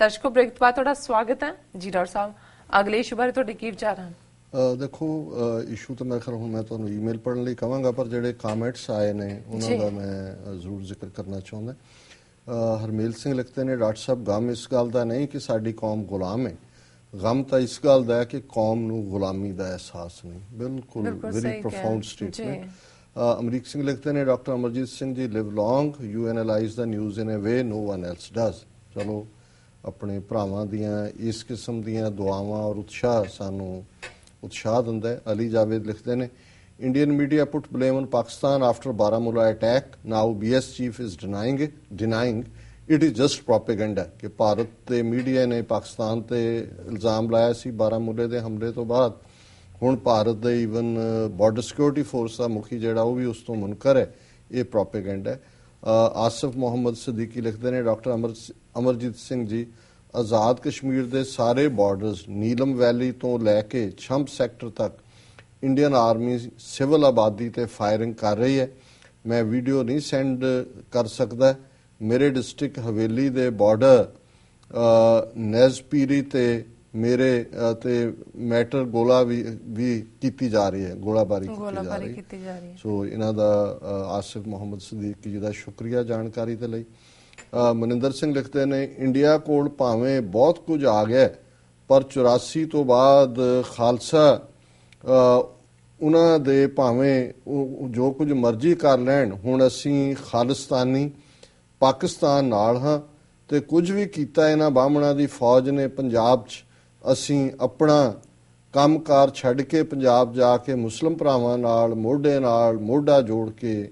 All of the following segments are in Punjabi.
ਦਰਸ਼ਕੋ ਬ੍ਰੇਕ ਤੋਂ ਬਾਅਦ ਤੁਹਾਡਾ ਸਵਾਗਤ ਹੈ। ਜੀ ਡਾਕਟਰ ਸਾਹਿਬ ਅਗਲੇ ਇਸ਼ੂ ਬਾਰੇ ਤੁਹਾਡੇ ਕੀ ਵਿਚਾਰ ਹਨ? ਦੇਖੋ ਇਸ਼ੂ ਤਾਂ ਮੈਂ ਖਰ ਹੁਣ ਮੈਂ ਤੁਹਾਨੂੰ ਈਮੇਲ ਪੜਨ ਲਈ ਕਹਾਂਗਾ ਪਰ ਜਿਹੜੇ ਕਮੈਂਟਸ ਆਏ ਨੇ ਉਹਨਾਂ। ਦਾ ਮੈਂ ਜ਼ਰੂਰ ਜ਼ਿਕਰ ਕਰਨਾ ਚਾਹੁੰਦਾ। ਹਰਮੇਲ ਸਿੰਘ ਲਿਖਦੇ ਨੇ ਡਾਕਟਰ ਸਾਹਿਬ ਗਮ ਇਸ ਗੱਲ ਦਾ ਨਹੀਂ ਕਿ ਸਾਡੀ ਕੌਮ ਗੁਲਾਮ ਹੈ ਗਮ ਤਾਂ ਇਸ ਗੱਲ ਦਾ ਹੈ ਕਿ ਕੌਮ ਨੂੰ ਗੁਲਾਮੀ ਦਾ ਅਹਿਸਾਸ ਨਹੀਂ। ਬਿਲਕੁਲ very. Profound. Statement Amrik Singh ਲਿਖਦੇ ਨੇ doctor Amarjit Singh ji live long you analyse the news in a way no one else does ਚਲੋ ਆਪਣੇ ਭਰਾਵਾਂ ਦੀਆਂ, ਇਸ ਕਿਸਮ ਦੀਆਂ ਦੁਆਵਾਂ ਔਰ ਉਤਸ਼ਾਹ ਸਾਨੂੰ ਉਤਸ਼ਾਹ ਦਿੰਦਾ ਹੈ। ਅਲੀ ਜਾਵੇਦ ਲਿਖਦੇ ਨੇ Indian media put blame on Pakistan after Baramulla attack now BS chief is denying it denying it is just propaganda ਕਿ ਭਾਰਤ ਦੇ ਮੀਡੀਆ ਨੇ ਪਾਕਿਸਤਾਨ ਤੇ ਇਲਜ਼ਾਮ ਲਾਇਆ ਸੀ ਬਾਰਾਮੂਲੇ ਦੇ ਹਮਲੇ ਤੋਂ ਬਾਅਦ। ਹੁਣ ਭਾਰਤ ਦੇ ਈਵਨ ਬਾਰਡਰ ਸਿਕਿਉਰਿਟੀ ਫੋਰਸ ਦਾ ਮੁਖੀ ਜਿਹੜਾ ਉਹ ਵੀ ਉਸ ਤੋਂ ਮੁਨਕਰ ਹੈ। ਇਹ ਪ੍ਰੋਪੇਗੈਂਡਾ ਹੈ। ਆਸਿਫ ਮੁਹੰਮਦ ਸਦੀਕੀ ਲਿਖਦੇ ਨੇ, ਡਾਕਟਰ ਅਮਰ ਅਮਰਜੀਤ ਸਿੰਘ ਜੀ, ਆਜ਼ਾਦ ਕਸ਼ਮੀਰ ਦੇ ਸਾਰੇ ਬਾਰਡਰਸ ਨੀਲਮ ਵੈਲੀ ਤੋਂ ਲੈ ਕੇ ਛੰਪ ਸੈਕਟਰ ਤੱਕ ਇੰਡੀਅਨ ਆਰਮੀ ਸਿਵਲ ਆਬਾਦੀ ਤੇ ਫਾਇਰਿੰਗ ਕਰ ਰਹੀ ਹੈ। ਮੈਂ ਵੀਡੀਓ ਨਹੀਂ ਸੈਂਡ ਕਰ ਸਕਦਾ। ਮੇਰੇ ਡਿਸਟ੍ਰਿਕਟ ਹਵੇਲੀ ਦੇ ਬਾਰਡਰ ਨੈਜ਼ਪੀਰੀ ਤੇ ਮੇਰੇ ਤੇ ਮੈਟਰ ਗੋਲਾ ਵੀ ਵੀ ਕੀਤੀ ਜਾ ਰਹੀ ਹੈ ਗੋਲਾਬਾਰੀ ਕੀਤੀ ਜਾ ਰਹੀ ਹੈ। ਸੋ ਇਹਨਾਂ ਦਾ ਆਸਿਫ ਮੁਹੰਮਦ ਸਦੀਕ ਜੀ ਦਾ ਸ਼ੁਕਰੀਆ ਜਾਣਕਾਰੀ ਦੇ ਲਈ। ਮਨਿੰਦਰ ਸਿੰਘ ਲਿਖਦੇ ਨੇ ਇੰਡੀਆ ਕੋਲ ਭਾਵੇਂ ਬਹੁਤ ਕੁਝ ਆ ਗਿਆ ਪਰ 84 ਤੋਂ ਬਾਅਦ ਖਾਲਸਾ ਉਹਨਾਂ ਦੇ ਭਾਵੇਂ ਜੋ ਕੁਝ ਮਰਜ਼ੀ ਕਰ ਲੈਣ ਹੁਣ ਅਸੀਂ ਖਾਲਿਸਤਾਨੀ ਪਾਕਿਸਤਾਨ ਨਾਲ ਹਾਂ ਤੇ ਕੁਝ ਵੀ ਕੀਤਾ ਇਹਨਾਂ ਬਾਹਮਣਾ ਦੀ ਫੌਜ ਨੇ ਪੰਜਾਬ 'ਚ ਅਸੀਂ ਆਪਣਾ ਕੰਮਕਾਰ ਛੱਡ ਕੇ ਪੰਜਾਬ ਜਾ ਕੇ ਮੁਸਲਮ ਭਰਾਵਾਂ ਨਾਲ ਮੋਢੇ ਨਾਲ ਮੋਢਾ ਜੋੜ ਕੇ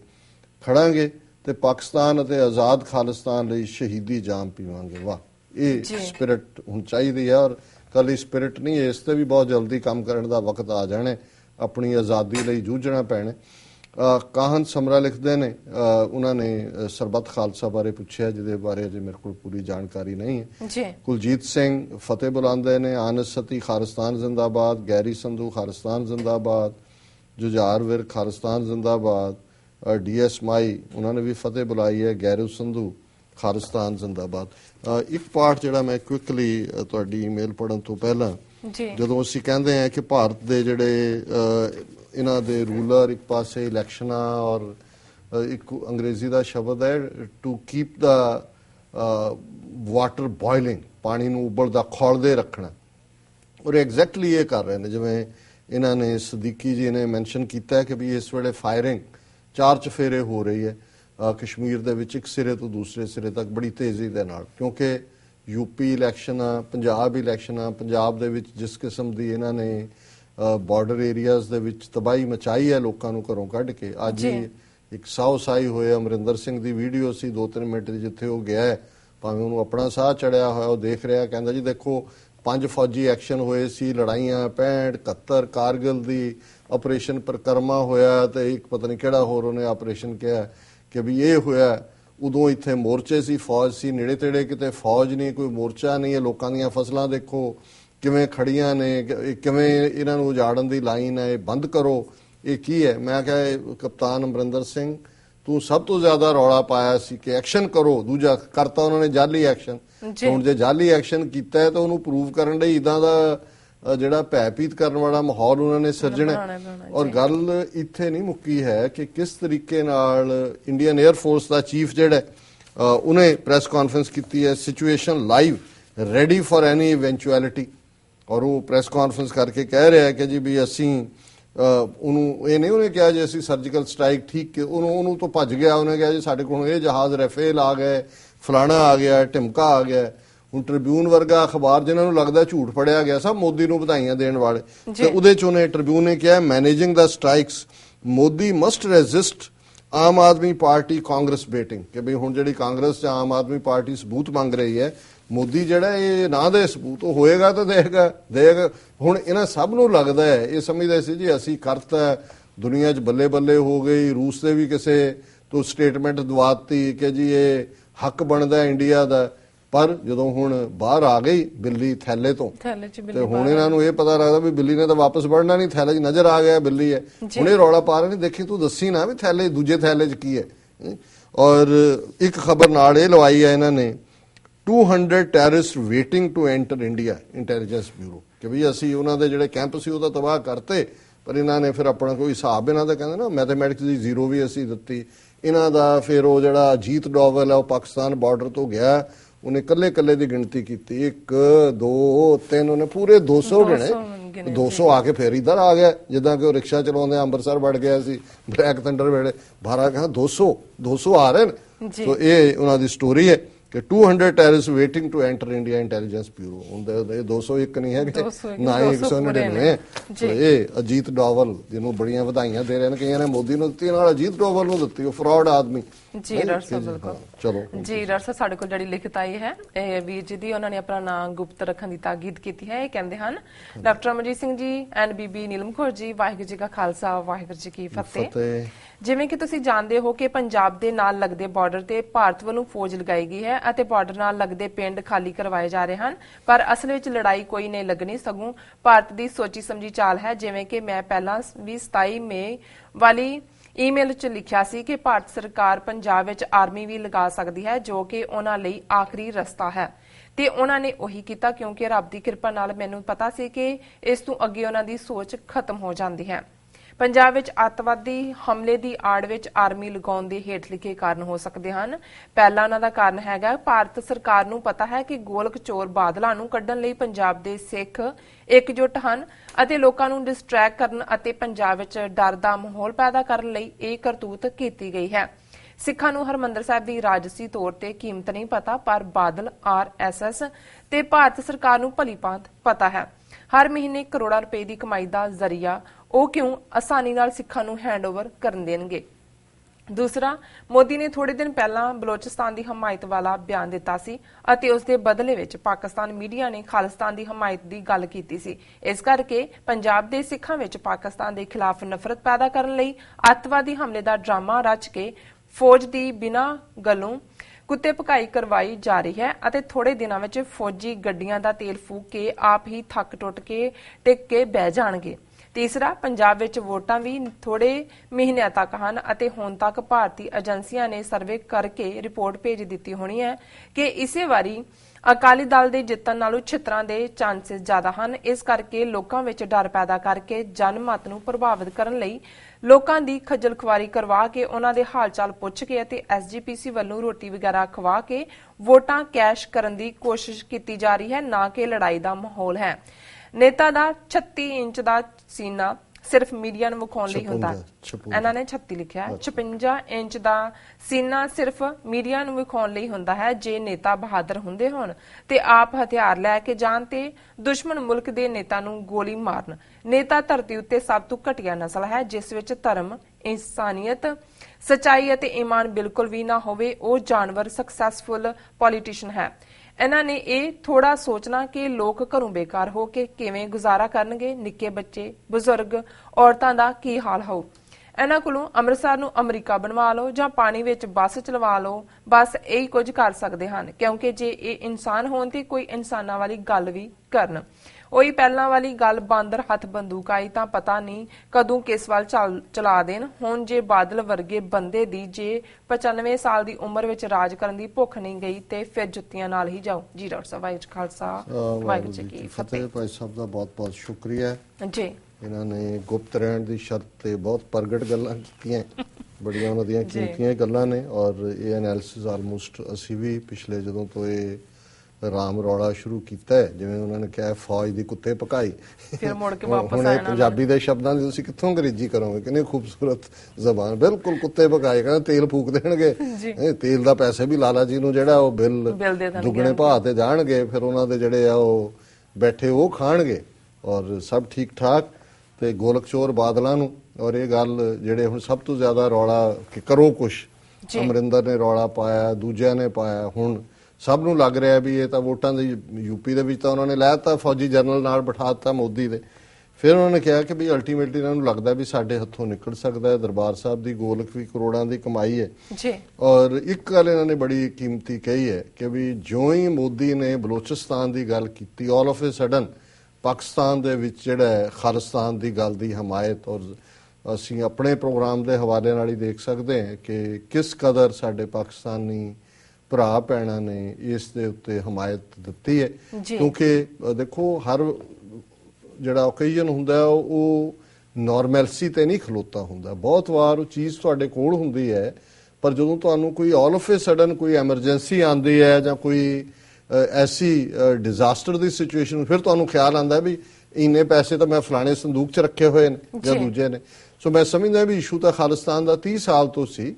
ਖੜਾਂਗੇ ਤੇ ਪਾਕਿਸਤਾਨ ਅਤੇ ਆਜ਼ਾਦ ਖਾਲਿਸਤਾਨ ਲਈ ਸ਼ਹੀਦੀ ਜਾਮ ਪੀਵਾਂਗੇ ਵਾਹ ਇਹ। ਸਪਿਰਿਟ ਹੁਣ ਚਾਹੀਦੀ ਹੈ ਔਰ ਕੱਲ ਇਹ ਸਪਿਰਿਟ ਨਹੀਂ ਇਸ ਤੇ ਵੀ ਬਹੁਤ ਜਲਦੀ ਕੰਮ ਕਰਨ ਦਾ ਵਕਤ ਆ ਜਾਣਾ ਹੈ। ਆਪਣੀ ਆਜ਼ਾਦੀ ਲਈ ਜੂਝਣਾ ਪੈਣਾ ਕਾਹਨ ਸਮਰਾ ਲਿਖਦੇ ਨੇ? ਉਹਨਾਂ ਨੇ ਸਰਬੱਤ ਖਾਲਸਾ ਬਾਰੇ ਪੁੱਛਿਆ ਜਿਹਦੇ ਬਾਰੇ ਅਜੇ ਮੇਰੇ ਕੋਲ ਪੂਰੀ ਜਾਣਕਾਰੀ ਨਹੀਂ ਹੈ। ਜੀ। ਕੁਲਜੀਤ ਸਿੰਘ ਫਤਿਹ ਬੁਲਾਉਂਦੇ ਨੇ ਆਨਸਤੀ ਖਾਲਿਸਤਾਨ ਜ਼ਿੰਦਾਬਾਦ ਗੈਰੀ ਸੰਧੂ ਖਾਲਿਸਤਾਨ ਜ਼ਿੰਦਾਬਾਦ ਜੁਝਾਰ ਵਿਰ ਖਾਲਿਸਤਾਨ ਜ਼ਿੰਦਾਬਾਦ ਡੀਐਸ ਮਾਈ ਉਹਨਾਂ ਨੇ ਵੀ ਫਤਿਹ ਬੁਲਾਈ ਹੈ ਗੈਰੂ ਸੰਧੂ ਖਾਲਿਸਤਾਨ ਜ਼ਿੰਦਾਬਾਦ। ਇੱਕ ਪਾਰਟ ਜਿਹੜਾ ਮੈਂ ਕੁਇਕਲੀ ਤੁਹਾਡੀ ਈਮੇਲ ਪੜਨ ਤੋਂ ਪਹਿਲਾਂ ਜਦੋਂ ਅਸੀਂ ਕਹਿੰਦੇ ਹਾਂ ਕਿ ਭਾਰਤ ਦੇ ਜਿਹੜੇ ਇਹਨਾਂ ਦੇ ਰੂਲਰ ਇੱਕ ਪਾਸੇ ਇਲੈਕਸ਼ਨਾਂ ਔਰ ਇੱਕ ਅੰਗਰੇਜ਼ੀ ਦਾ ਸ਼ਬਦ ਹੈ to keep the water boiling ਪਾਣੀ ਨੂੰ ਉਬਲਦਾ ਖੋਲਦੇ ਰੱਖਣਾ। ਔਰ ਐਗਜ਼ੈਕਟਲੀ ਇਹ ਕਰ ਰਹੇ ਨੇ, ਜਿਵੇਂ ਇਹਨਾਂ ਨੇ ਸਦੀਕੀ ਜੀ ਨੇ ਮੈਂਸ਼ਨ ਕੀਤਾ ਕਿ ਵੀ ਇਸ ਵੇਲੇ ਫਾਇਰਿੰਗ ਚਾਰ ਚਫੇਰੇ ਹੋ ਰਹੀ ਹੈ ਕਸ਼ਮੀਰ ਦੇ ਵਿੱਚ ਇੱਕ ਸਿਰੇ ਤੋਂ ਦੂਸਰੇ ਸਿਰੇ ਤੱਕ ਬੜੀ ਤੇਜ਼ੀ ਦੇ ਨਾਲ। ਕਿਉਂਕਿ ਯੂਪੀ ਇਲੈਕਸ਼ਨ ਆ ਪੰਜਾਬ ਇਲੈਕਸ਼ਨ ਆ ਪੰਜਾਬ ਦੇ ਵਿੱਚ ਜਿਸ ਕਿਸਮ ਦੀ ਇਹਨਾਂ ਨੇ ਬਾਰਡਰ ਏਰੀਆਜ਼ ਦੇ ਵਿੱਚ ਤਬਾਹੀ ਮਚਾਈ ਹੈ ਲੋਕਾਂ ਨੂੰ ਘਰੋਂ ਕੱਢ ਕੇ। ਅੱਜ। ਹੀ ਇੱਕ ਸਾਊ ਸਾਈ ਹੋਏ ਅਮਰਿੰਦਰ ਸਿੰਘ ਦੀ ਵੀਡੀਓ ਸੀ 2-3 ਮਿੰਟ ਦੀ ਜਿੱਥੇ ਉਹ ਗਿਆ ਹੈ। ਭਾਵੇਂ ਉਹਨੂੰ ਆਪਣਾ ਸਾਹ ਚੜਿਆ ਹੋਇਆ ਉਹ ਦੇਖ ਰਿਹਾ ਕਹਿੰਦਾ ਜੀ ਦੇਖੋ ਪੰਜ ਫੌਜੀ ਐਕਸ਼ਨ ਹੋਏ ਸੀ ਲੜਾਈਆਂ 65 71 ਕਾਰਗਿਲ ਦੀ ਆਪਰੇਸ਼ਨ ਪ੍ਰਕਰਮਾ ਹੋਇਆ ਤੇ ਇੱਕ ਪਤਾ ਨਹੀਂ ਕਿਹੜਾ ਹੋਰ ਉਹਨੇ ਆਪਰੇਸ਼ਨ ਕਿਹਾ ਕਿ ਵੀ ਇਹ ਹੋਇਆ। ਉਦੋਂ ਇੱਥੇ ਮੋਰਚੇ ਸੀ ਫੌਜ ਸੀ ਨੇੜੇ ਤੇੜੇ ਕਿਤੇ ਫੌਜ ਨਹੀਂ ਕੋਈ ਮੋਰਚਾ ਨਹੀਂ ਇਹ ਲੋਕਾਂ ਦੀਆਂ ਫਸਲਾਂ ਦੇਖੋ ਕਿਵੇਂ ਖੜੀਆਂ ਨੇ ਕਿਵੇਂ ਇਹਨਾਂ ਨੂੰ ਉਜਾੜਨ ਦੀ ਲਾਈਨ ਹੈ ਇਹ ਬੰਦ ਕਰੋ। ਇਹ ਕੀ ਹੈ? ਮੈਂ ਕਿਹਾ ਕਪਤਾਨ ਅਮਰਿੰਦਰ ਸਿੰਘ ਤੂੰ ਸਭ ਤੋਂ ਜ਼ਿਆਦਾ ਰੌਲਾ ਪਾਇਆ ਸੀ ਕਿ ਐਕਸ਼ਨ ਕਰੋ। ਦੂਜਾ ਕਰਤਾ ਉਹਨਾਂ ਨੇ ਜਾਲੀ ਐਕਸ਼ਨ। ਹੁਣ ਜੇ ਜਾਲੀ ਐਕਸ਼ਨ ਕੀਤਾ ਹੈ ਤਾਂ ਉਹਨੂੰ ਪ੍ਰੂਵ ਕਰਨ ਲਈ ਇਦਾਂ ਦਾ ਜਿਹੜਾ ਭੈਪੀਤ ਕਰਨ ਵਾਲਾ ਮਾਹੌਲ ਉਹਨਾਂ ਨੇ ਸਿਰਜਣਾ ਔਰ। ਗੱਲ ਇੱਥੇ ਨਹੀਂ ਮੁੱਕੀ ਹੈ ਕਿ ਕਿਸ ਤਰੀਕੇ ਨਾਲ ਇੰਡੀਅਨ 에ਅਰ ਫੋਰਸ ਦਾ ਚੀਫ ਜਿਹੜਾ ਉਹਨੇ ਪ੍ਰੈਸ ਕਾਨਫਰੰਸ ਕੀਤੀ ਹੈ situation live ready for any eventuality ਔਰ ਉਹ ਪ੍ਰੈਸ ਕਾਨਫਰੰਸ ਕਰਕੇ ਕਹਿ ਰਿਹਾ ਹੈ ਕਿ ਜੀ ਵੀ ਅਸੀਂ ਉਹਨੂੰ ਇਹ ਨਹੀਂ ਉਹਨੇ ਕਿਹਾ ਜੀ ਅਸੀਂ ਸਰਜੀਕਲ ਸਟ੍ਰਾਈਕ ਠੀਕ ਕਿ ਉਹਨੂੰ ਉਹਨੂੰ ਤੋਂ ਭੱਜ ਗਿਆ ਉਹਨੇ ਕਿਹਾ ਜੀ ਸਾਡੇ ਕੋਲ ਇਹ ਜਹਾਜ਼ ਰਫੇਲ ਆ ਗਏ ਫਲਾਣਾ ਆ ਗਿਆ ਟਿਮਕਾ ਆ ਗਿਆ। ਹੁਣ ਟ੍ਰਿਬਿਊਨ ਵਰਗਾ ਅਖਬਾਰ ਜਿਨ੍ਹਾਂ ਨੂੰ ਲੱਗਦਾ ਝੂਠ ਫੜਿਆ ਗਿਆ ਸਭ ਮੋਦੀ ਨੂੰ ਵਧਾਈਆਂ ਦੇਣ ਵਾਲੇ। ਤੇ ਉਹਦੇ ਚ ਉਹਨੇ ਟ੍ਰਿਬਿਊਨ ਨੇ ਕਿਹਾ managing the strikes Modi must resist Aam Aadmi party Congress betting ਕਿ ਵੀ ਹੁਣ ਜਿਹੜੀ ਕਾਂਗਰਸ ਜਾਂ ਆਮ ਆਦਮੀ ਪਾਰਟੀ ਸਬੂਤ ਮੰਗ ਰਹੀ ਹੈ ਮੋਦੀ ਜਿਹੜਾ ਇਹ ਨਾ ਦੇ ਸਬੂਤ ਉਹ ਹੋਏਗਾ ਤਾਂ ਦੇਗਾ ਦੇਗਾ। ਹੁਣ ਇਹਨਾਂ ਸਭ ਨੂੰ ਲੱਗਦਾ ਹੈ ਇਹ ਸਮਝਦੇ ਸੀ ਜੀ ਅਸੀਂ ਕਰਤਾ ਦੁਨੀਆ 'ਚ ਬੱਲੇ ਬੱਲੇ ਹੋ ਗਈ ਰੂਸ ਦੇ ਵੀ ਕਿਸੇ ਤੋਂ ਸਟੇਟਮੈਂਟ ਦਵਾਤੀ ਕਿ ਜੀ ਇਹ ਹੱਕ ਬਣਦਾ ਇੰਡੀਆ ਦਾ। ਪਰ ਜਦੋਂ ਹੁਣ ਬਾਹਰ ਆ ਗਈ ਬਿੱਲੀ ਥੈਲੇ ਤੋਂ ਥੈਲੇ ਚ ਤੇ ਬਿੱਲੀ ਹੁਣ ਇਹਨਾਂ ਨੂੰ ਇਹ ਪਤਾ ਲੱਗਦਾ ਵੀ ਬਿੱਲੀ ਨੇ ਤਾਂ ਵਾਪਸ ਵੜਨਾ ਨਹੀਂ ਥੈਲੇ 'ਚ ਨਜ਼ਰ ਆ ਗਿਆ ਬਿੱਲੀ ਹੈ। ਹੁਣ ਇਹ ਰੌਲਾ ਪਾ ਰਹੇ ਨੇ ਦੇਖੀ ਤੂੰ ਦੱਸੀ ਨਾ ਵੀ ਥੈਲੇ ਦੂਜੇ ਥੈਲੇ 'ਚ ਕੀ ਹੈ। ਔਰ ਇੱਕ ਖਬਰ ਨਾਲ ਇਹ ਲਵਾਈ ਹੈ ਇਹਨਾਂ ਨੇ 200 terrorist waiting to enter India intelligence bureau ਕਿ ਵੀ ਅਸੀਂ ਉਹਨਾਂ ਦੇ ਜਿਹੜੇ ਕੈਂਪ ਸੀ ਉਹ ਤਾਂ ਤਬਾਹ ਕਰਤੇ ਪਰ ਇਹਨਾਂ ਨੇ ਫਿਰ ਆਪਣਾ ਕੋਈ ਹਿਸਾਬ ਇਹਨਾਂ ਦਾ ਕਹਿੰਦੇ ਨਾ ਮੈਥਮੈਟਿਕਸ ਦੀ ਜ਼ੀਰੋ ਵੀ ਅਸੀਂ ਦਿੱਤੀ ਇਹਨਾਂ ਦਾ ਫਿਰ ਉਹ ਜਿਹੜਾ ਅਜੀਤ ਡੋਵਲ ਹੈ ਉਹ ਪਾਕਿਸਤਾਨ ਬਾਰਡਰ ਤੋਂ ਗਿਆ ਉਹਨੇ ਕੱਲੇ ਕੱਲੇ ਦੀ ਗਿਣਤੀ ਕੀਤੀ। 1 2 3 ਉਹਨੇ ਪੂਰੇ 200 ਗਿਣੇ। ਗਿਣੇ 200 ਆ ਕੇ ਫੇਰ ਇਧਰ ਆ ਗਿਆ। ਜਿੱਦਾਂ ਕਿ ਉਹ ਰਿਕਸ਼ਾ ਚਲਾਉਂਦੇ ਅੰਮ੍ਰਿਤਸਰ ਵੜ ਗਿਆ ਸੀ ਬਲੈਕ ਥੰਡਰ ਵੇਲੇ। 12 ਕਹਿੰਦਾ 200 200 ਆ ਰਹੇ ਨੇ। ਸੋ ਇਹ ਉਹਨਾਂ ਦੀ ਸਟੋਰੀ ਹੈ। ਕਿ 200 terrorist waiting to enter India intelligence bureau ਉਹਦੇ ਇਹ 201 ਨਹੀਂ ਹੈਗੇ 201 ਨਾ ਹੀ 200 ਪੂਰੇ 199 ਨੇ। ਸੋ ਇਹ ਅਜੀਤ ਡੋਵਲ ਜਿਹਨੂੰ ਬੜੀਆਂ ਵਧਾਈਆਂ ਦੇ ਰਹੇ ਨੇ ਕਈਆਂ ਨੇ ਮੋਦੀ ਨੂੰ ਦਿੱਤੀ ਨਾਲ ਅਜੀਤ ਡੋਵਲ ਨੂੰ ਦਿੱਤੀ ਉਹ ਫਰਾਡ ਆਦਮੀ। ਜੀ ਡਾਕਟਰ ਬਿਲਕੁਲ। ਚਲੋ ਜੀ ਡਾਕਟਰ ਸਾਡੇ ਕੋਲ ਜਿਹੜੀ ਲਿਖਤ ਆਈ ਹੈ ਇਹ ਵੀਰ ਜੀ ਦੀ ਉਹਨਾਂ ਨੇ ਆਪਣਾ ਨਾਮ ਗੁਪਤ ਰੱਖਣ ਦੀ ਤਾਕੀਦ ਕੀਤੀ ਹੈ ਇਹ ਕਹਿੰਦੇ ਹਨ ਡਾਕਟਰ ਅਮਰਜੀਤ ਸਿੰਘ ਜੀ ਐਂਡ ਬੀਬੀ ਨੀਲਮ ਕੌਰ ਜੀ ਵਾਹਿਗੁਰੂ ਜੀ ਕਾ ਖਾਲਸਾ ਵਾਹਿਗੁਰੂ ਜੀ ਕੀ ਫਤਿਹ। ਫਤਿਹ। ਜਿਵੇਂ ਕਿ ਤੁਸੀਂ ਜਾਣਦੇ ਹੋ ਕਿ ਪੰਜਾਬ ਦੇ ਨਾਲ ਲੱਗਦੇ ਬਾਰਡਰ ਤੇ ਭਾਰਤ ਵੱਲੋਂ ਫੌਜ ਲਗਾਈ ਗਈ ਹੈ ਅਤੇ ਬਾਰਡਰ ਨਾਲ ਲੱਗਦੇ ਪਿੰਡ ਖਾਲੀ ਕਰਵਾਏ ਜਾ ਰਹੇ ਹਨ। ਪਰ ਅਸਲ ਵਿੱਚ ਲੜਾਈ ਕੋਈ ਨਹੀਂ ਲੱਗਣੀ, ਸਗੋਂ ਭਾਰਤ ਦੀ ਸੋਚੀ ਸਮਝੀ ਚਾਲ ਹੈ। ਜਿਵੇਂ ਕਿ ਮੈਂ ਪਹਿਲਾਂ ਵੀ 27 ਮਈ ਵਾਲੀ ਈਮੇਲ 'ਚ ਲਿਖਿਆ ਸੀ ਕਿ ਭਾਰਤ ਸਰਕਾਰ ਪੰਜਾਬ ਵਿੱਚ ਆਰਮੀ ਵੀ ਲਗਾ ਸਕਦੀ ਹੈ, ਜੋ ਕਿ ਉਹਨਾਂ ਲਈ ਆਖਰੀ ਰਸਤਾ ਹੈ। ਤੇ ਉਹਨਾਂ ਨੇ ਉਹੀ ਕੀਤਾ ਕਿਉਂਕਿ ਰੱਬ ਦੀ ਕਿਰਪਾ ਨਾਲ ਮੈਨੂੰ ਪਤਾ ਸੀ ਕਿ ਇਸ ਤੋਂ ਅੱਗੇ ਉਹਨਾਂ ਦੀ ਸੋਚ ਖਤਮ ਹੋ ਜਾਂਦੀ ਹੈ। ਪੰਜਾਬ ਵਿੱਚ ਅੱਤਵਾਦੀ ਹਮਲੇ ਦੀ ਆੜ ਵਿੱਚ ਆਰਮੀ ਲਗਾਉਣ ਦੇ ਹੇਠ ਲਿਖੇ ਕਾਰਨ ਹੋ ਸਕਦੇ ਹਨ। ਪਹਿਲਾ ਉਹਨਾਂ ਦਾ ਕਾਰਨ ਹੈਗਾ, ਭਾਰਤ ਸਰਕਾਰ ਨੂੰ ਪਤਾ ਹੈ ਕਿ ਗੋਲਕ ਚੋਰ ਬਾਦਲਾਂ ਨੂੰ ਕੱਢਣ ਲਈ ਪੰਜਾਬ ਦੇ ਸਿੱਖ ਇਕਜੁੱਟ ਹਨ ਅਤੇ ਲੋਕਾਂ ਨੂੰ ਡਿਸਟਰੈਕਟ ਕਰਨ ਅਤੇ ਪੰਜਾਬ ਵਿੱਚ ਡਰ ਦਾ ਮਾਹੌਲ ਪੈਦਾ ਕਰਨ ਲਈ ਇਹ ਕਰਤੂਤ ਕੀਤੀ ਗਈ ਹੈ। ਸਿੱਖਾਂ ਨੂੰ ਹਰਮੰਦਰ ਸਾਹਿਬ ਦੀ ਰਾਜਸੀ ਤੌਰ ਤੇ ਕੀਮਤ ਨਹੀਂ ਪਤਾ, ਪਰ ਬਾਦਲ ਆਰਐਸਐਸ ਤੇ ਭਾਰਤ ਸਰਕਾਰ ਨੂੰ ਭਲੀਭਾਂਤ ਪਤਾ ਹੈ। ਹਰ ਮਹੀਨੇ ਕਰੋੜਾਂ ਰੁਪਏ ਦੀ ਕਮਾਈ ਦਾ ਜ਼ਰੀਆ ਉਹ ਕਿਉਂ ਆਸਾਨੀ ਨਾਲ ਸਿੱਖਾਂ ਨੂੰ ਹੈਂਡਓਵਰ ਕਰਨ ਦੇਣਗੇ? ਦੂਸਰਾ, ਮੋਦੀ ਨੇ ਥੋੜੇ ਦਿਨ ਪਹਿਲਾਂ ਬਲੋਚਿਸਤਾਨ ਦੀ ਹਮਾਇਤ ਵਾਲਾ ਬਿਆਨ ਦਿੱਤਾ ਸੀ ਅਤੇ ਉਸ ਦੇ ਬਦਲੇ ਵਿੱਚ ਪਾਕਿਸਤਾਨ ਮੀਡੀਆ ਨੇ ਖਾਲਿਸਤਾਨ ਦੀ ਹਮਾਇਤ ਦੀ ਗੱਲ ਕੀਤੀ ਸੀ। ਇਸ ਕਰਕੇ ਪੰਜਾਬ ਦੇ ਸਿੱਖਾਂ ਵਿੱਚ ਪਾਕਿਸਤਾਨ ਦੇ ਖਿਲਾਫ ਨਫ਼ਰਤ ਪੈਦਾ ਕਰਨ ਲਈ ਅੱਤਵਾਦੀ ਹਮਲੇ ਦਾ ਡਰਾਮਾ ਰਚ ਕੇ ਫੌਜ ਦੀ ਬਿਨਾਂ ਗੱਲੋਂ ਕੁੱਤੇ ਪਕਾਈ ਕਰਵਾਈ ਜਾ ਰਹੀ ਹੈ ਅਤੇ ਥੋੜੇ ਦਿਨਾਂ ਵਿੱਚ ਫੌਜੀ ਗੱਡੀਆਂ ਦਾ ਤੇਲ ਫੂਕ ਕੇ ਆਪ ਹੀ ਥੱਕ ਟੁੱਟ ਕੇ, ਟਿਕ ਕੇ ਬਹਿ ਜਾਣਗੇ। ਤੀਸਰਾ, ਪੰਜਾਬ ਵਿੱਚ ਵੋਟਾਂ ਵੀ ਥੋੜੇ ਮਹੀਨਿਆਂ ਤੱਕ ਹਨ ਅਤੇ ਹੁਣ ਤੱਕ ਭਾਰਤੀ ਏਜੰਸੀਆਂ ਨੇ ਸਰਵੇ ਕਰਕੇ ਰਿਪੋਰਟ ਭੇਜ ਦਿੱਤੀ ਹੋਣੀ ਹੈ ਕਿ ਇਸੇ ਵਾਰੀ ਅਕਾਲੀ ਦਲ ਦੇ ਜਿੱਤਣ ਨਾਲੋਂ ਛਿੱਤਰਾਂ ਦੇ ਚਾਂਸਸ ਜ਼ਿਆਦਾ ਹਨ। ਇਸ ਕਰਕੇ ਲੋਕਾਂ ਵਿੱਚ ਡਰ ਪੈਦਾ ਕਰਕੇ ਜਨਮਤ ਨੂੰ ਪ੍ਰਭਾਵਿਤ ਕਰਨ ਲਈ ਲੋਕਾਂ ਦੀ ਖੱਜਲ ਖੁਆਰੀ ਕਰਵਾ ਕੇ ਉਹਨਾਂ ਦੇ ਹਾਲਚਾਲ ਪੁੱਛ ਕੇ ਅਤੇ ਐਸਜੀਪੀਸੀ ਵੱਲੋਂ ਰੋਟੀ ਵਗੈਰਾ ਖਵਾ ਕੇ ਵੋਟਾਂ ਕੈਸ਼ ਕਰਨ ਦੀ ਕੋਸ਼ਿਸ਼ ਕੀਤੀ ਜਾ ਰਹੀ ਹੈ, ਨਾ ਕਿ ਲੜਾਈ ਦਾ ਮਾਹੌਲ ਹੈ। ਨੇਤਾ ਦਾ 36 ਇੰਚ ਦਾ ਸੀਨਾ ਸਿਰਫ ਮੀਡੀਆ ਨੂੰ ਵਿਖਾਉਣ ਲਈ ਹੁੰਦਾ। ਹੈ। 56 ਇਹਨਾਂ ਨੇ 36 ਲਿਖਿਆ ਹੈ। 56 ਇੰਚ ਦਾ ਸੀਨਾ ਸਿਰਫ ਮੀਡੀਆ ਨੂੰ ਵਿਖਾਉਣ ਲਈ ਹੁੰਦਾ ਹੈ ਜੇ ਨੇਤਾ ਬਹਾਦਰ ਹੁੰਦੇ ਹੋਣ ਤੇ ਆਪ ਹਥਿਆਰ ਲੈ ਕੇ ਜਾਣ ਤੇ ਦੁਸ਼ਮਣ ਮੁਲਕ ਦੇ ਨੇਤਾ ਨੂੰ ਗੋਲੀ ਮਾਰਨ। ਨੇਤਾ ਧਰਤੀ ਉੱਤੇ ਸਭ ਤੋਂ ਘਟੀਆ ਨਸਲ ਹੈ ਜਿਸ ਵਿੱਚ ਧਰਮ ਇਨਸਾਨੀਅਤ ਸਚਾਈ ਅਤੇ ਈਮਾਨ ਬਿਲਕੁਲ ਵੀ ਨਾ ਹੋਵੇ ਉਹ ਜਾਨਵਰ ਸਕਸੈਸਫੁਲ ਪੋਲੀਟੀਸ਼ੀਅਨ ਹੈ। ਇਹਨਾਂ ਨੇ ਇਹ ਥੋੜਾ ਸੋਚਣਾ ਕਿ ਲੋਕ ਘਰੋਂ ਬੇਕਾਰ ਹੋ ਕੇ ਕਿਵੇਂ ਗੁਜ਼ਾਰਾ ਕਰਨਗੇ, ਨਿੱਕੇ ਬੱਚੇ, ਬਜ਼ੁਰਗ, ਔਰਤਾਂ ਦਾ ਕੀ ਹਾਲ ਹੋਊ। ਇਹਨਾਂ ਕੋਲੋਂ ਅੰਮ੍ਰਿਤਸਰ ਨੂੰ ਅਮਰੀਕਾ ਬਣਵਾ ਲਓ ਜਾਂ ਪਾਣੀ ਵਿੱਚ ਬੱਸ ਚਲਵਾ ਲਓ, ਬਸ ਇਹੀ ਕੁਝ ਕਰ ਸਕਦੇ ਹਨ, ਕਿਉਂਕਿ ਜੇ ਇਹ ਇਨਸਾਨ ਹੋਣ ਤੇ ਕੋਈ ਇਨਸਾਨਾਂ ਵਾਲੀ ਗੱਲ ਵੀ ਕਰਨ। ਉਹੀ ਪਹਿਲਾਂ ਵਾਲੀ ਗੱਲ ਬਾਂਦਰ ਹੱਥ ਬੰਦੂਕ ਆਈ ਤਾਂ ਪਤਾ ਨਹੀਂ ਕਦੋਂ ਕਿਸ ਵੱਲ ਚੱਲ- ਦੇਣ। ਹੁਣ ਜੇ ਬਾਦਲ ਵਰਗੇ ਬੰਦੇ ਦੀ ਜੇ 95 ਸਾਲ ਦੀ ਉਮਰ ਵਿੱਚ ਰਾਜ ਕਰਨ ਦੀ ਭੁੱਖ ਨਹੀਂ ਗਈ ਤੇ ਫਿਰ ਜੁੱਤੀਆਂ ਨਾਲ ਹੀ ਜਾਓ। ਜੀ ਡਾਕਟਰ ਸਾਹਿਬ ਵਾਹਿਗੁਰੂ ਖਾਲਸਾ ਵਾਹਿਗੁਰੂ ਜੀ ਕੀ ਫਤਿਹ। ਭਾਈ ਸਾਹਿਬ ਦਾ ਬਹੁਤ ਬਹੁਤ ਸ਼ੁਕਰੀਆ। ਜੀ। ਇਹਨਾਂ ਨੇ ਗੁਪਤ ਰਹਿਣ ਦੀ ਸ਼ਰਤ ਤੇ ਬਹੁਤ ਪ੍ਰਗਟ ਗੱਲਾਂ ਕੀਤੀਆਂ। ਬੜੀਆਂ ਉਹਨਾਂ ਦੀਆਂ। ਕੀਮਤੀਆਂ ਗੱਲਾਂ ਨੇ ਔਰ ਇਹ ਐਨਾਲਿਸਿਸ ਆਲਮੋਸਟ ਅਸੀਂ ਵੀ ਪਿਛਲੇ ਜਦੋਂ ਤੋਂ ਇਹ ਰਾਮ ਰੌਲਾ ਸ਼ੁਰੂ ਕੀਤਾ ਜਿਵੇਂ ਉਹਨਾਂ ਨੇ ਕਿਹਾ ਫੌਜ ਦੀ ਕੁੱਤੇ ਭਕਾਈ ਫਿਰ ਮੁੜ ਕੇ ਵਾਪਸ ਹੁਣ ਆ ਇਹ ਜਾਣਾ ਪੰਜਾਬੀ ਦੇ ਸ਼ਬਦਾਂ ਦੀ ਤੁਸੀਂ ਕਿੱਥੋਂ ਅੰਗਰੇਜ਼ੀ ਕਰੋਗੇ? ਕਿੰਨੀ ਖੂਬਸੂਰਤ ਜ਼ਬਾਨ। ਬਿਲਕੁਲ ਕੁੱਤੇ ਭਕਾਏ ਕਹਿੰਦੇ ਤੇਲ ਫੂਕ ਦੇਣਗੇ। ਇਹ ਤੇਲ ਦਾ ਪੈਸੇ ਵੀ ਲਾਲਾ ਜੀ ਨੂੰ ਜਿਹੜਾ ਉਹ ਬਿੱਲ। ਦੁੱਗਣੇ ਭਾਅ ਤੇ ਜਾਣਗੇ ਫਿਰ ਉਹਨਾਂ ਦੇ ਜਿਹੜੇ ਆ ਉਹ ਬੈਠੇ ਉਹ ਖਾਣਗੇ। ਔਰ ਸਭ ਠੀਕ ਠਾਕ ਤੇ ਗੋਲਕਚੋਰ ਬਾਦਲਾਂ ਨੂੰ। ਔਰ ਇਹ ਗੱਲ ਜਿਹੜੇ ਹੁਣ ਸਭ ਤੋਂ ਜ਼ਿਆਦਾ ਰੌਲਾ ਕਿ ਕਰੋ ਕੁਛ। ਅਮਰਿੰਦਰ ਨੇ ਰੌਲਾ ਪਾਇਆ ਦੂਜਿਆਂ ਨੇ ਪਾਇਆ ਹੁਣ ਸਭ ਨੂੰ ਲੱਗ ਰਿਹਾ ਵੀ ਇਹ ਤਾਂ ਵੋਟਾਂ ਦੀ ਯੂਪੀ ਦੇ ਵਿੱਚ ਤਾਂ ਉਹਨਾਂ ਨੇ ਲੈਤਾ ਫੌਜੀ ਜਨਰਲ ਨਾਲ ਬਿਠਾਤਾ ਮੋਦੀ ਦੇ। ਫਿਰ ਉਹਨਾਂ ਨੇ ਕਿਹਾ ਕਿ ਵੀ ਅਲਟੀਮੇਟਲੀ ਇਹਨਾਂ ਨੂੰ ਲੱਗਦਾ ਵੀ ਸਾਡੇ ਹੱਥੋਂ ਨਿਕਲ ਸਕਦਾ ਹੈ। ਦਰਬਾਰ ਸਾਹਿਬ ਦੀ ਗੋਲਕ ਵੀ ਕਰੋੜਾਂ ਦੀ ਕਮਾਈ ਹੈ। ਜੀ। ਔਰ ਇੱਕ ਗੱਲ ਇਹਨਾਂ ਨੇ ਬੜੀ ਕੀਮਤੀ ਕਹੀ ਹੈ ਕਿ ਵੀ ਜਿਉਂ ਹੀ ਮੋਦੀ ਨੇ ਬਲੋਚਿਸਤਾਨ ਦੀ ਗੱਲ ਕੀਤੀ all of a sudden Pakistan ਦੇ ਵਿੱਚ ਜਿਹੜਾ ਹੈ ਖਾਲਿਸਤਾਨ ਦੀ ਗੱਲ ਦੀ ਹਮਾਇਤ ਔਰ ਅਸੀਂ ਆਪਣੇ ਪ੍ਰੋਗਰਾਮ ਦੇ ਹਵਾਲੇ ਨਾਲ ਹੀ ਦੇਖ ਸਕਦੇ ਹਾਂ ਕਿ ਕਿਸ ਕਦਰ ਸਾਡੇ ਪਾਕਿਸਤਾਨੀ ਭਰਾ ਭੈਣਾਂ ਨੇ ਇਸ ਦੇ ਉੱਤੇ ਹਮਾਇਤ ਦਿੱਤੀ ਹੈ। ਕਿਉਂਕਿ ਦੇਖੋ ਹਰ ਜਿਹੜਾ ਓਕੇਜਨ ਹੁੰਦਾ ਉਹ ਨਾਰਮੈਲਸੀ ਤੇ ਨਹੀਂ ਖਲੋਤਾ ਹੁੰਦਾ ਬਹੁਤ ਵਾਰ ਉਹ ਚੀਜ਼ ਤੁਹਾਡੇ ਕੋਲ ਹੁੰਦੀ ਹੈ ਪਰ ਜਦੋਂ ਤੁਹਾਨੂੰ ਕੋਈ ਆਲ ਆਫ ਅ ਸਡਨ ਕੋਈ ਐਮਰਜੈਂਸੀ ਆਉਂਦੀ ਹੈ ਜਾਂ ਕੋਈ ਐਸੀ ਡਿਜ਼ਾਸਟਰ ਦੀ ਸਿਚੁਏਸ਼ਨ ਫਿਰ ਤੁਹਾਨੂੰ ਖਿਆਲ ਆਉਂਦਾ ਵੀ ਇੰਨੇ ਪੈਸੇ ਤਾਂ ਮੈਂ ਫਲਾਣੇ ਸੰਦੂਕ 'ਚ ਰੱਖੇ ਹੋਏ ਨੇ ਜਾਂ ਜੀ। ਦੂਜੇ ਨੇ ਸੋ ਮੈਂ ਸਮਝਦਾ ਵੀ ਇਸ਼ੂ ਤਾਂ ਖਾਲਿਸਤਾਨ ਦਾ 30 ਸਾਲ ਤੋਂ ਸੀ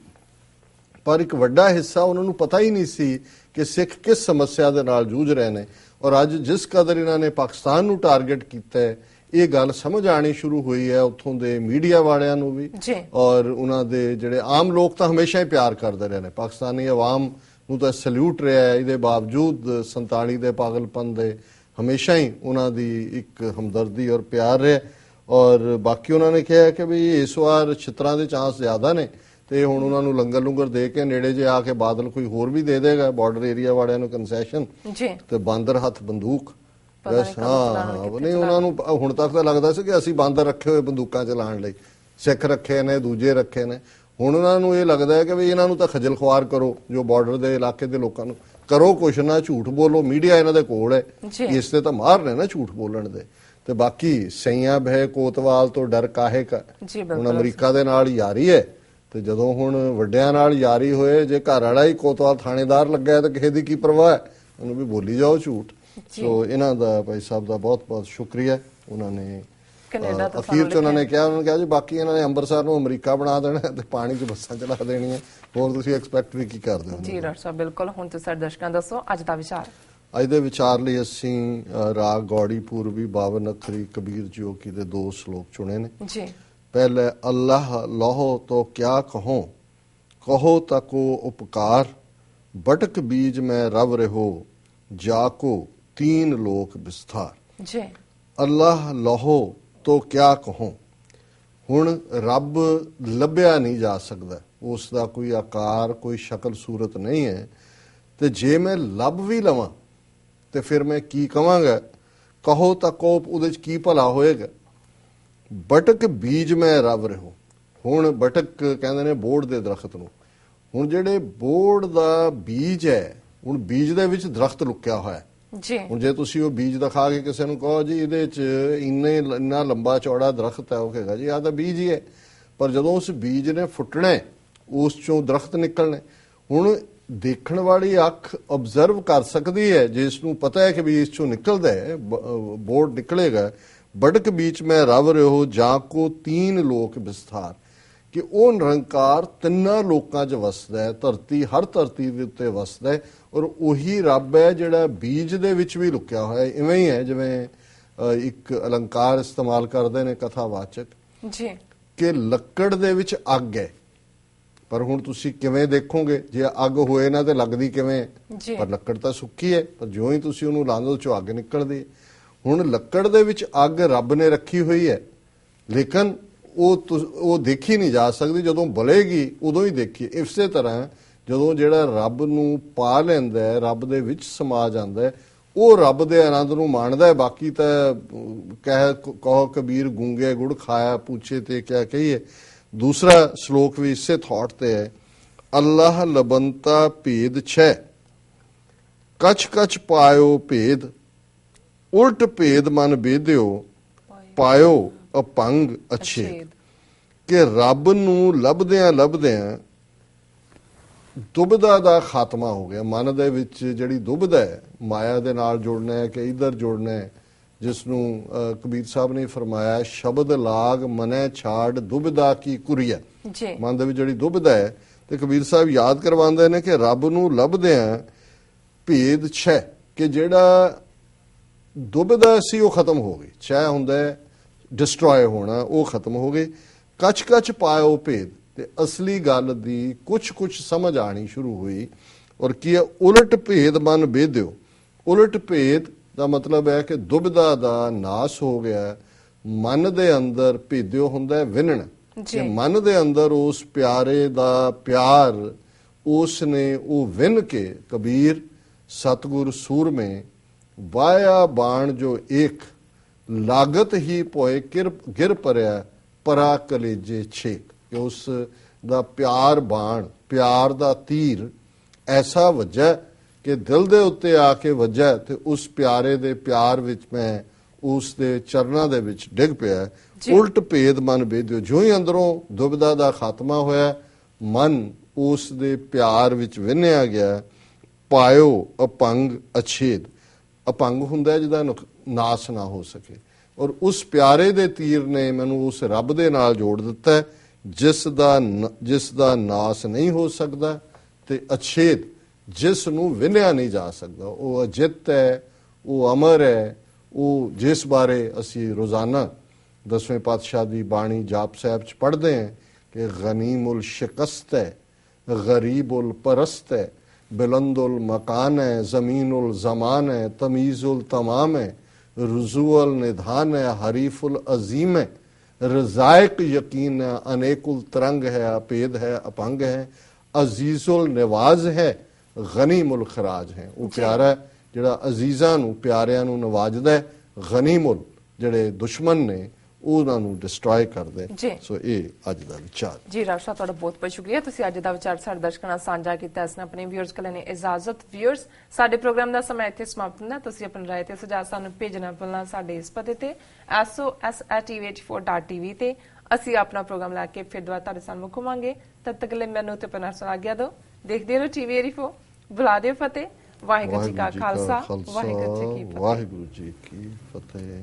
ਪਰ ਇੱਕ ਵੱਡਾ ਹਿੱਸਾ ਉਹਨਾਂ ਨੂੰ ਪਤਾ ਹੀ ਨਹੀਂ ਸੀ ਕਿ ਸਿੱਖ ਕਿਸ ਸਮੱਸਿਆ ਦੇ ਨਾਲ ਜੂਝ ਰਹੇ ਨੇ। ਔਰ ਅੱਜ ਜਿਸ ਕਦਰ ਇਹਨਾਂ ਨੇ ਪਾਕਿਸਤਾਨ ਨੂੰ ਟਾਰਗੇਟ ਕੀਤਾ ਹੈ ਇਹ ਗੱਲ ਸਮਝ ਆਣੀ ਸ਼ੁਰੂ ਹੋਈ ਹੈ ਉੱਥੋਂ ਦੇ ਮੀਡੀਆ ਵਾਲਿਆਂ ਨੂੰ ਵੀ। ਔਰ ਉਹਨਾਂ ਦੇ ਜਿਹੜੇ ਆਮ ਲੋਕ ਤਾਂ ਹਮੇਸ਼ਾ ਹੀ ਪਿਆਰ ਕਰਦੇ ਰਹੇ ਨੇ। ਪਾਕਿਸਤਾਨੀ ਆਵਾਮ ਨੂੰ ਤਾਂ ਸਲੂਟ ਰਿਹਾ ਹੈ। ਇਹਦੇ ਬਾਵਜੂਦ 47 ਦੇ ਪਾਗਲਪਨ ਦੇ ਹਮੇਸ਼ਾ ਹੀ ਉਹਨਾਂ ਦੀ ਇੱਕ ਹਮਦਰਦੀ ਔਰ ਪਿਆਰ ਰਿਹਾ। ਔਰ ਬਾਕੀ ਉਹਨਾਂ ਨੇ ਕਿਹਾ ਕਿ ਵੀ ਇਸ ਵਾਰ ਛਿੱਤਰਾਂ ਦੇ ਚਾਂਸ ਜ਼ਿਆਦਾ ਨੇ। ਤੇ ਹੁਣ ਉਹਨਾਂ ਨੂੰ ਲੰਗਰ ਲੰਗਰ ਦੇ ਕੇ ਨੇੜੇ ਜੇ ਆ ਕੇ ਬਾਦਲ ਕੋਈ ਹੋਰ ਵੀ ਦੇ ਦੇਗਾ ਬਾਰਡਰ ਏਰੀਆ ਵਾਲਿਆਂ ਨੂੰ ਕਨਸੈਸ਼ਨ ਜੀ। ਤੇ ਬਾਂਦਰ ਹੱਥ ਬੰਦੂਕ। ਬਸ ਹਾਂ ਨਹੀਂ ਉਹਨਾਂ ਨੂੰ ਹੁਣ ਤੱਕ ਤਾਂ ਲੱਗਦਾ ਸੀ ਕਿ ਅਸੀਂ ਬਾਂਦਰ ਰੱਖੇ ਹੋਏ ਬੰਦੂਕਾਂ ਚਲਾਉਣ ਲਈ ਸਿੱਖ ਰੱਖੇ ਨੇ ਦੂਜੇ ਰੱਖੇ ਨੇ। ਹੁਣ ਉਹਨਾਂ ਨੂੰ ਇਹ ਲੱਗਦਾ ਹੈ ਕਿ ਵੀ ਇਹਨਾਂ ਨੂੰ ਤਾਂ ਖਜਲ ਖੁਆਰ ਕਰੋ ਜੋ ਬਾਰਡਰ ਦੇ ਇਲਾਕੇ ਦੇ ਲੋਕਾਂ ਨੂੰ। ਕਰੋ ਕੁਛ ਨਾ ਝੂਠ ਬੋਲੋ ਮੀਡੀਆ ਇਹਨਾਂ ਦੇ ਕੋਲ ਹੈ। ਇਸ ਤੇ ਤਾਂ ਮਾਰ ਨੇ ਨਾ ਝੂਠ ਬੋਲਣ ਦੇ। ਤੇ ਬਾਕੀ ਸਈਆਂ ਭੈ ਕੋਤਵਾਲ ਤੋਂ ਡਰ ਕਾਹੇ ਕਾ ਹੁਣ। ਅਮਰੀਕਾ ਦੇ ਨਾਲ ਯਾਰੀ ਹੈ। ਤੇ ਜਦੋਂ ਹੁਣ ਵੱਡਿਆਂ ਨਾਲ ਯਾਰੀ ਹੋਏ ਜੇ ਘਰ ਵਾਲਾ ਹੀ ਕੋਤਵਾਲ ਥਾਣੇਦਾਰ ਲੱਗਾ ਤਾਂ ਕਿਸੇ ਦੀ ਕੀ ਪਰਵਾਹ ਹੈ? ਉਹਨੂੰ ਵੀ ਬੋਲੀ ਜਾਓ ਝੂਠ। ਜੀ। ਸੋ ਇਹਨਾਂ ਦਾ ਭਾਈ ਸਾਹਿਬ ਦਾ ਬਹੁਤ ਬਹੁਤ ਸ਼ੁਕਰੀਆ। ਉਹਨਾਂ ਨੇ ਕੈਨੇਡਾ ਤੋਂ ਅਖੀਰ ਚ ਉਹਨਾਂ ਨੇ ਕਿਹਾ ਉਹਨਾਂ ਨੇ ਕਿਹਾ ਜੀ ਬਾਕੀ ਇਹਨਾਂ ਨੇ ਅੰਮ੍ਰਿਤਸਰ ਨੂੰ ਅਮਰੀਕਾ ਬਣਾ ਦੇਣਾ ਤੇ ਪਾਣੀ 'ਚ ਬੱਸਾਂ ਚਲਾ ਦੇਣੀਆਂ। ਹੋਰ ਤੁਸੀਂ ਐਕਸਪੈਕਟ ਵੀ ਕੀ ਕਰਦੇ ਹੋ? ਜੀ ਡਾਕਟਰ ਸਾਹਿਬ ਬਿਲਕੁਲ। ਹੁਣ ਤੁਸੀਂ ਸਾਡੇ ਦਰਸ਼ਕਾਂ ਦੱਸੋ ਅੱਜ ਦਾ ਵਿਚਾਰ? ਅੱਜ ਦੇ ਵਿਚਾਰ ਲਈ ਅਸੀਂ ਰਾਗ ਗੌੜੀ ਪੂਰਬੀ 52 ਅੱਖਰੀ ਕਬੀਰ ਜੋਗੀ ਦੇ ਦੋ ਸ਼ਲੋਕ ਚੁਣੇ ਨੇ। ਜੀ। ਪਹਿਲੇ ਅੱਲਾਹ ਲਹੋ ਤੋ ਕਿਆ ਕਹੋ? ਕਹੋ ਤਕੋ ਉਪਕਾਰ ਬਟਕ ਬੀਜ ਮੈਂ ਰਵ ਰਹੋ ਜਾ ਕੋ ਤੀਨ ਲੋਕ ਵਿਸਥਾਰ। ਜੀ। ਅੱਲਾਹ ਲਹੋ ਤੋ ਕਿਆ ਕਹੋ? ਹੁਣ ਰੱਬ ਲੱਭਿਆ ਨਹੀਂ ਜਾ ਸਕਦਾ। ਉਸ ਦਾ ਕੋਈ ਆਕਾਰ ਕੋਈ ਸ਼ਕਲ ਸੂਰਤ ਨਹੀਂ ਹੈ। ਤੇ ਜੇ ਮੈਂ ਲੱਭ ਵੀ ਲਵਾਂ ਤੇ ਫਿਰ ਮੈਂ ਕੀ ਕਵਾਂਗਾ? ਕਹੋ ਤਾਂ ਕੋਪ ਉਹਦੇ ਚ ਕੀ ਭਲਾ ਹੋਏਗਾ? ਬਟਕ ਬੀਜ ਮੈਂ ਰਵ ਰਹੋ। ਹੁਣ ਬਟਕ ਕਹਿੰਦੇ ਨੇ ਬੋੜ ਦੇ ਦਰਖਤ ਨੂੰ। ਹੁਣ ਜਿਹੜੇ ਬੋੜ ਦਾ ਬੀਜ ਹੈ ਹੁਣ ਬੀਜ ਦੇ ਵਿੱਚ ਦਰਖਤ ਲੁਕਿਆ ਹੋਇਆ ਹੈ। ਜੀ। ਹੁਣ ਜੇ ਤੁਸੀਂ ਉਹ ਬੀਜ ਦਿਖਾ ਕੇ ਕਿਸੇ ਨੂੰ ਕਹੋ ਜੀ ਇਹਦੇ 'ਚ ਇੰਨੇ ਇੰਨਾ ਲੰਬਾ ਚੌੜਾ ਦਰਖਤ ਹੈ ਉਹ ਕਹੇਗਾ ਜੀ ਆਹ ਤਾਂ ਬੀਜ ਹੀ ਹੈ। ਪਰ ਜਦੋਂ ਉਸ ਬੀਜ ਨੇ ਫੁੱਟਣਾ ਉਸ ਚੋਂ ਦਰਖਤ ਨਿਕਲਣੇ ਹੁਣ ਦੇਖਣ ਵਾਲੀ ਅੱਖ ਆਬਜ਼ਰਵ ਕਰ ਸਕਦੀ ਹੈ ਜਿਸ ਨੂੰ ਪਤਾ ਹੈ ਕਿ ਵੀ ਇਸ ਚੋਂ ਨਿਕਲਦਾ ਹੈ ਬੋਰਡ ਨਿਕਲੇਗਾ ਬੜਕ ਬੀਚ ਮੈਂ ਰਵ ਰਹੋ ਜਾਂ ਕੋ ਤੀਨ ਲੋਕ ਵਿਸਥਾਰ। ਕਿ ਉਹ ਨਿਰੰਕਾਰ ਤਿੰਨਾਂ ਲੋਕਾਂ 'ਚ ਵਸਦਾ ਹੈ ਧਰਤੀ ਹਰ ਧਰਤੀ ਦੇ ਉੱਤੇ ਵਸਦਾ ਹੈ ਔਰ ਉਹੀ ਰੱਬ ਹੈ ਜਿਹੜਾ ਬੀਜ ਦੇ ਵਿੱਚ ਵੀ ਲੁਕਿਆ ਹੋਇਆ ਹੈ। ਇਵੇਂ ਹੀ ਹੈ ਜਿਵੇਂ ਇੱਕ ਅਲੰਕਾਰ ਇਸਤੇਮਾਲ ਕਰਦੇ ਨੇ ਕਥਾਵਾਚਕ। ਜੀ। ਕਿ ਲੱਕੜ ਦੇ ਵਿੱਚ ਅੱਗ ਹੈ। ਪਰ ਹੁਣ ਤੁਸੀਂ ਕਿਵੇਂ ਦੇਖੋਗੇ? ਜੇ ਅੱਗ ਹੋਏ ਨਾ ਤੇ ਲੱਗਦੀ ਕਿਵੇਂ। ਪਰ ਲੱਕੜ ਤਾਂ ਸੁੱਕੀ ਹੈ ਪਰ ਜਿਉਂ ਹੀ ਤੁਸੀਂ ਉਹਨੂੰ ਲਾਉਂਦੇ ਹੋ ਚੋਂ ਅੱਗ ਨਿਕਲਦੀ ਹੈ। ਹੁਣ ਲੱਕੜ ਦੇ ਵਿੱਚ ਅੱਗ ਰੱਬ ਨੇ ਰੱਖੀ ਹੋਈ ਹੈ। ਲੇਕਿਨ ਉਹ ਤੁਸ- ਉਹ ਦੇਖੀ ਨਹੀਂ ਜਾ ਸਕਦੀ। ਜਦੋਂ ਬਲੇਗੀ, ਉਦੋਂ ਹੀ ਦੇਖੀ। ਇਸੇ ਤਰ੍ਹਾਂ ਜਦੋਂ ਜਿਹੜਾ ਰੱਬ ਨੂੰ ਪਾ ਲੈਂਦਾ ਹੈ, ਰੱਬ ਦੇ ਵਿੱਚ ਸਮਾ ਜਾਂਦਾ ਹੈ, ਉਹ ਰੱਬ ਦੇ ਆਨੰਦ ਨੂੰ ਮਾਣਦਾ ਹੈ। ਬਾਕੀ ਤਾਂ ਕਹਿ, ਕਹੋ ਕਬੀਰ ਗੁੰਗੇ ਗੁੜ ਖਾਇਆ, ਪੁੱਛੇ ਤੇ ਕਿਆ ਕਹੀਏ। ਦੂਸਰਾ ਸ਼ਲੋਕ ਵੀ ਇਸੇ ਥਾਟ ਤੇ ਹੈ। ਅੱਲਾਹ ਲਬੰਤਾ ਭੇਦ ਛੈ। ਕਛ ਕਛ ਪਾਇਓ ਭੇਦ। ਉਲਟ ਭੇਦ ਮਨ ਬੇਦਿਓ ਪਾਇਓ ਅਪੰਗ ਅਛੇ ਅਛੇਦ। ਕਿ ਰੱਬ ਨੂੰ ਲੱਭਦਿਆਂ ਲੱਭਦਿਆਂ ਦੁਬਦਾ ਦਾ ਖਾਤਮਾ ਹੋ ਗਿਆ। ਮਨ ਦੇ ਵਿੱਚ ਜਿਹੜੀ ਦੁਬਦਾ ਹੈ ਮਾਇਆ ਦੇ ਨਾਲ ਜੁੜਨਾ ਹੈ ਕਿ ਇਧਰ ਜੁੜਨਾ ਹੈ ਜਿਸ ਨੂੰ ਕਬੀਰ ਸਾਹਿਬ ਨੇ ਫਰਮਾਇਆ ਸ਼ਬਦ ਲਾਗ ਮਨੈ ਛਾੜ ਦੁਬਦਾ ਕੀ ਕੁਰੀਆ। ਜੀ। ਮਨ ਦੇ ਵਿੱਚ ਜਿਹੜੀ ਦੁਬਦਾ ਹੈ ਤੇ ਕਬੀਰ ਸਾਹਿਬ ਯਾਦ ਕਰਵਾਉਂਦੇ ਨੇ ਕਿ ਰੱਬ ਨੂੰ ਲੱਭਦਿਆਂ ਭੇਦ ਛੈ ਕਿ ਜਿਹੜਾ ਦੁਬਦਾ ਸੀ ਉਹ ਖਤਮ ਹੋ ਗਈ। ਛੈ ਹੁੰਦਾ ਡਿਸਟਰੋਏ ਹੋਣਾ ਉਹ ਖਤਮ ਹੋ ਗਈ। ਕੱਚ ਕੱਚ ਪਾਇਓ ਭੇਦ ਤੇ ਅਸਲੀ ਗੱਲ ਦੀ ਕੁਝ ਕੁਝ ਸਮਝ ਆਣੀ ਸ਼ੁਰੂ ਹੋਈ। ਔਰ ਕੀ ਹੈ ਉਲਟ ਭੇਦ ਮਨ ਬੇਦਿਓ ਉਲਟ ਭੇਦ ਦਾ ਮਤਲਬ ਹੈ ਕਿ ਦੁਬਦਾ ਦਾ ਨਾਸ ਹੋ ਗਿਆ। ਮਨ ਦੇ ਅੰਦਰ ਭੇਦਿਓ ਹੁੰਦਾ ਵਿੰਨਣ ਜੀ। ਮਨ ਦੇ ਅੰਦਰ ਉਸ ਪਿਆਰੇ ਦਾ ਪਿਆਰ ਉਸ ਨੇ ਉਹ ਵਿੰਨ ਕੇ ਕਬੀਰ ਸਤਗੁਰ ਸੂਰਮੇ ਵਾਇਆ ਬਾਣ ਜੋ ਇੱਕ ਲਾਗਤ ਹੀ ਪੋਏ ਕਿਰ ਗਿਰ ਪਰਿਆ ਪਰਾ ਕਲੇਜੇ ਛੇਕ। ਕਿ ਉਸ ਦਾ ਪਿਆਰ ਬਾਣ ਪਿਆਰ ਦਾ ਤੀਰ ਐਸਾ ਵੱਜਾ ਕਿ ਦਿਲ ਦੇ ਉੱਤੇ ਆ ਕੇ ਵੱਜਾ ਤੇ ਉਸ ਪਿਆਰੇ ਦੇ ਪਿਆਰ ਵਿੱਚ ਮੈਂ ਉਸ ਦੇ ਚਰਨਾਂ ਦੇ ਵਿੱਚ ਡਿੱਗ ਪਿਆ। ਉਲਟ ਭੇਦ ਮਨ ਬੇਦਿਓ ਜੋ ਹੀ ਅੰਦਰੋਂ ਦੁਬਿਧਾ ਦਾ ਖਾਤਮਾ ਹੋਇਆ ਮਨ ਉਸ ਦੇ ਪਿਆਰ ਵਿੱਚ ਵਿੰਨਿਆ ਗਿਆ। ਪਾਇਓ ਅਪੰਗ ਅਛੇਦ। ਅਪੰਗ ਹੁੰਦਾ ਜਿਹਦਾ ਨੁਕ- ਨਾਸ ਨਾ ਹੋ ਸਕੇ। ਔਰ ਉਸ ਪਿਆਰੇ ਦੇ ਤੀਰ ਨੇ ਮੈਨੂੰ ਉਸ ਰੱਬ ਦੇ ਨਾਲ ਜੋੜ ਦਿੱਤਾ ਜਿਸ ਦਾ ਨ- ਜਿਸ ਦਾ ਨਾਸ ਨਹੀਂ ਹੋ ਸਕਦਾ ਤੇ ਅਛੇਦ ਜਿਸ ਨੂੰ ਵਿੰਨਿਆ ਨਹੀਂ ਜਾ ਸਕਦਾ। ਉਹ ਅਜਿੱਤ ਹੈ, ਉਹ ਅਮਰ ਹੈ, ਉਹ ਜਿਸ ਬਾਰੇ ਅਸੀਂ ਰੋਜ਼ਾਨਾ ਦਸਵੇਂ ਪਾਤਸ਼ਾਹ ਦੀ ਬਾਣੀ ਜਾਪ ਸਾਹਿਬ ਚ ਪੜ੍ਹਦੇ ਹਾਂ ਕਿ ਗਨੀਮੁਲ ਸ਼ਿਕਸਤ ਹੈ, ਗਰੀਬੁਲ ਪਰਸਤ ਹੈ ਬਿਲੰਦੁਲ ਮਕਾਨ ਹੈ ਜ਼ਮੀਨੁਲ ਜ਼ਮਾਨ ਹੈ ਤਮੀਜ਼ੁਲ ਤਮਾਮ ਹੈ ਰਜ਼ੂਅਲ ਨਿਧਾਨ ਹੈ ਹਰੀਫੁਲ ਅਜ਼ੀਮ ਹੈ ਰਜ਼ਾਇਕ ਯਕੀਨ ਹੈ ਅਨੇकुल ਤਰੰਗ ਹੈ ਅਪੇਦ ਹੈ ਅਪੰਗ ਹੈ ਅਜ਼ੀਜ਼ੁਲ ਨਿਵਾਜ਼ ਹੈ ਗਨੀਮੁਲ ਖਰਾਜ ਹੈ ਉਹ ਪਿਆਰਾ ਹੈ ਜਿਹੜਾ ਅਜ਼ੀਜ਼ਾਂ ਨੂੰ ਪਿਆਰਿਆਂ ਨੂੰ ਨਵਾਜਦਾ ਹੈ ਗਨੀਮੁਲ ਜਿਹੜੇ ਦੁਸ਼ਮਣ ਨੇ ਉਹਨਾਂ ਨੂੰ ਡਿਸਟਰੋਏ ਕਰਦੇ। ਸੋ ਇਹ ਅੱਜ ਦਾ ਵਿਚਾਰ। ਜੀ ਸਾਹਿਬ ਤੁਹਾਡਾ ਬਹੁਤ ਬਹੁਤ ਸ਼ੁਕਰੀਆ। ਤੁਸੀਂ ਅੱਜ ਦਾ ਵਿਚਾਰ ਸਾਡੇ ਦਰਸ਼ਕਾਂ ਨਾਲ ਸਾਂਝਾ ਕੀਤਾ। ਇਸ ਨਾਲ ਆਪਣੇ ਵਿਊਅਰਸ ਕੋਲ ਨੇ ਇਜਾਜ਼ਤ। ਵਿਊਅਰਸ ਸਾਡੇ ਪ੍ਰੋਗਰਾਮ ਦਾ ਸਮਾਂ ਇੱਥੇ ਸਮਾਪਤ ਹੁੰਦਾ। ਤੁਸੀਂ ਆਪਣੀ ਰਾਏ ਤੇ ਸੁਝਾਅ ਸਾਨੂੰ ਭੇਜਣਾ ਭੁੱਲਣਾ ਸਾਡੇ ਇਸ ਪਤੇ ਤੇ। Sos@tv84.tv ਤੇ ਅਸੀਂ ਆਪਣਾ ਪ੍ਰੋਗਰਾਮ ਲੈ ਕੇ ਫਿਰ ਦੁਬਾਰਾ ਤੁਹਾਡੇ ਸਾਹਮਣੇ ਮੁਕਵਾਂਗੇ ਤਦ ਤੱਕ ਲਈ ਮੈਨੂੰ ਤੇ ਪਨਾਰ ਸੁਣਾ ਗਿਆ ਦੋ ਦੇਖਦੇ ਰਹੋ ਟੀਵੀ ਏਰੀਫੋ ਬੁਲਾ ਦਿਓ ਫਤਿਹ। ਵਾਹਿਗੁਰੂ ਜੀ ਕਾ ਖਾਲਸਾ। ਵਾਹਿਗੁਰੂ ਜੀ ਕੀ ਫਤਿਹ। ਵਾਹਿਗੁਰੂ ਜੀ ਕੀ ਫਤਿਹ।